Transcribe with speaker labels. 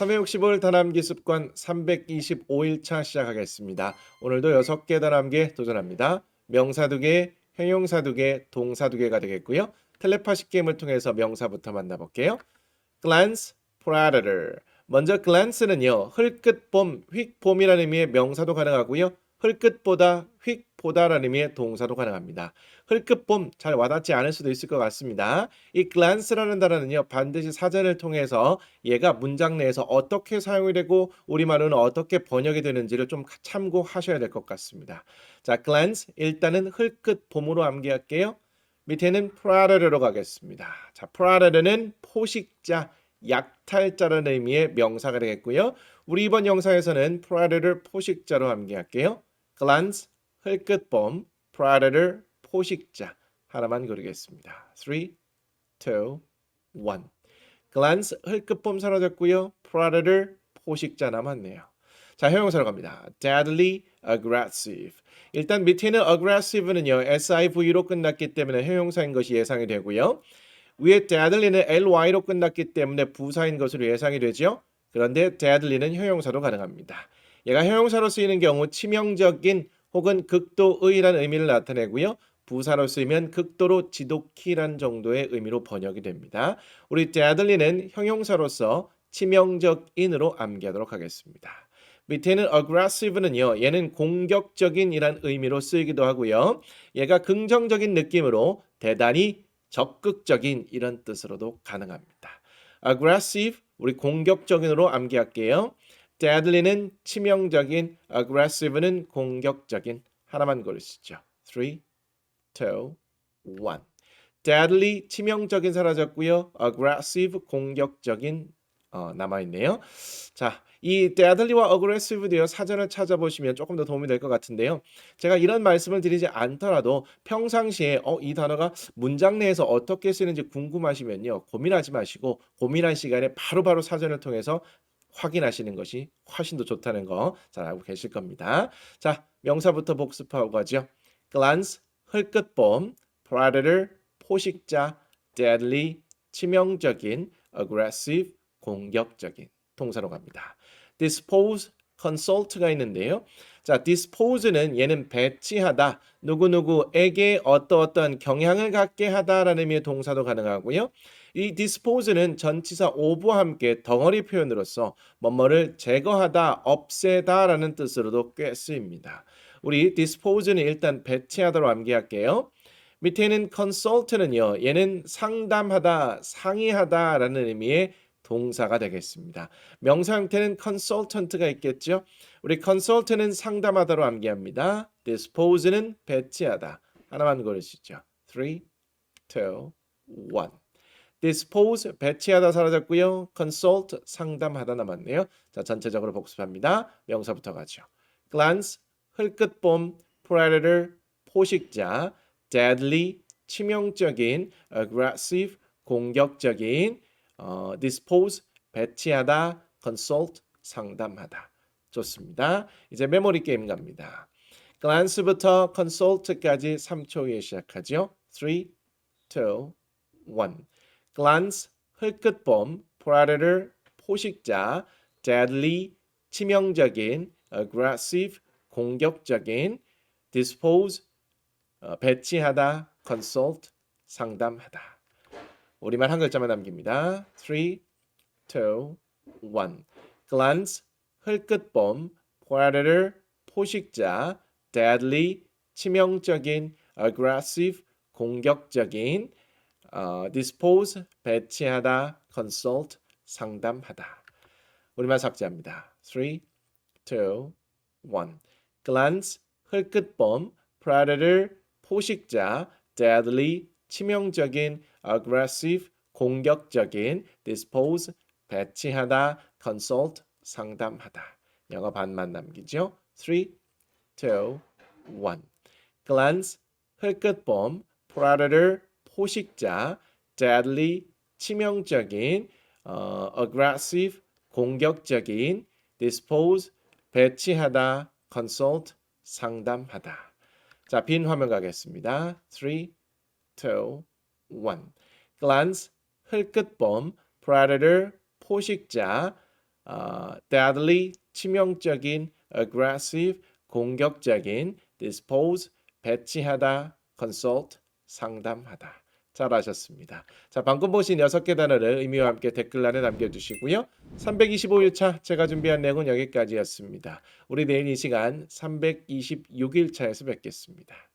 Speaker 1: 365일 단암기 습관 325일차 시작하겠습니다. 오늘도 6개 단암기 도전합니다. 명사 2개, 형용사 2개, 동사 2개가 되겠고요. 텔레파시 게임을 통해서 명사부터 만나볼게요. glance, predator. 먼저 glance는요. 흘끗봄, 휙봄이라는 의미의 명사도 가능하고요. 흘끗보다, 휙 보다라는 의미의 동사도 가능합니다. 흘끗봄 잘 와닿지 않을 수도 있을 것 같습니다. 이 glance라는 단어는요. 반드시 사전을 통해서 얘가 문장 내에서 어떻게 사용이 되고 우리말로는 어떻게 번역이 되는지를 좀 참고하셔야 될 것 같습니다. 자, glance 일단은 흘끗봄으로 암기할게요. 밑에는 predator로 가겠습니다. 자, predator는 포식자, 약탈자라는 의미의 명사가 되겠고요. 우리 이번 영상에서는 predator 포식자로 암기할게요. glance 흘끗봄, predator 포식자 하나만 그리겠습니다. 3, 2, 1 glance 흘끗봄 사라졌고요. predator 포식자 남았네요. 자, 형용사로 갑니다. deadly aggressive. 일단 밑에는 aggressive는요. SIV로 끝났기 때문에 형용사인 것이 예상이 되고요. 위에 deadly는 ly로 끝났기 때문에 부사인 것으로 예상이 되죠. 그런데 deadly는 형용사로 가능합니다. 얘가 형용사로 쓰이는 경우 치명적인 혹은 극도의라는 의미를 나타내고요. 부사로 쓰이면 극도로 지독히란 정도의 의미로 번역이 됩니다. 우리 deadly는 형용사로서 치명적인으로 암기하도록 하겠습니다. 밑에는 aggressive는요. 얘는 공격적인이란 의미로 쓰이기도 하고요. 얘가 긍정적인 느낌으로 대단히 적극적인 이런 뜻으로도 가능합니다. aggressive 우리 공격적인으로 암기할게요. Deadly는 치명적인, aggressive는 공격적인 하나만 고르시죠. 3, 2, 1 deadly 치명적인 사라졌고요. aggressive 공격적인 어, 남아 있네요. 자, 이 deadly와 aggressive도요. 사전을 찾아보시면 조금 더 도움이 될 것 같은데요. 제가 이런 말씀을 드리지 않더라도 평상시에 어, 이 단어가 문장 내에서 어떻게 쓰는지 궁금하시면요. 고민하지 마시고 고민한 시간에 바로바로 사전을 통해서 확인하시는 것이 훨씬 더 좋다는 거 잘 알고 계실 겁니다. 자, 명사부터 복습하고 가죠. glance, 흘끗봄, predator, 포식자, deadly, 치명적인, aggressive, 공격적인 동사로 갑니다. dispose, consult가 있는데요. 자, dispose는 얘는 배치하다, 누구누구에게 어떠어떤 경향을 갖게 하다라는 의미의 동사도 가능하고요. 이 dispose는 전치사 of와 함께 덩어리 표현으로서 뭐뭐를 제거하다, 없애다라는 뜻으로도 꽤 쓰입니다. 우리 dispose는 일단 배치하다로 암기할게요. 밑에는 consult는요. 얘는 상담하다, 상의하다라는 의미의 동사가 되겠습니다. 명사 형태는 consultant가 있겠죠. 우리 consult는 상담하다로 암기합니다. dispose는 배치하다. 하나만 고르시죠. 3, 2, 1 dispose 배치하다 사라졌고요. consult 상담하다 남았네요. 자, 전체적으로 복습합니다. 명사부터 가죠. glance 흘끗봄 predator 포식자 deadly 치명적인 aggressive 공격적인 어, dispose 배치하다 consult 상담하다 좋습니다. 이제 메모리 게임 갑니다. glance부터 consult까지 3초 후에 시작하죠. 3, 2, 1 glance 흘끗봄 predator 포식자 deadly 치명적인 aggressive 공격적인 dispose 어, 배치하다 consult 상담하다 우리말 한 글자만 남깁니다. 3, 2, 1 glance 흘끗봄 predator 포식자 deadly 치명적인 aggressive 공격적인 어, dispose 배치하다 consult 상담하다 우리말 삭제합니다. 3, 2, 1 glance 흘끗봄 predator 포식자 deadly 치명적인 aggressive 공격적인 dispose 배치하다 consult 상담하다 영어 반만 남기죠. 3, 2, 1 glance 흘끗봄 predator 포식자 deadly 치명적인 어, aggressive 공격적인 dispose 배치하다 consult 상담하다 자, 빈 화면 가겠습니다. 3, 2, 1 glance 흘끗봄 predator 포식자 어, deadly 치명적인, aggressive 공격적인, dispose 배치하다, consult 상담하다. 잘하셨습니다. 자, 방금 보신 6개 단어를 의미와 함께 댓글란에 남겨주시고요. 325일차 제가 준비한 내용은 여기까지였습니다. 우리 내일 이 시간 326일차에서 뵙겠습니다.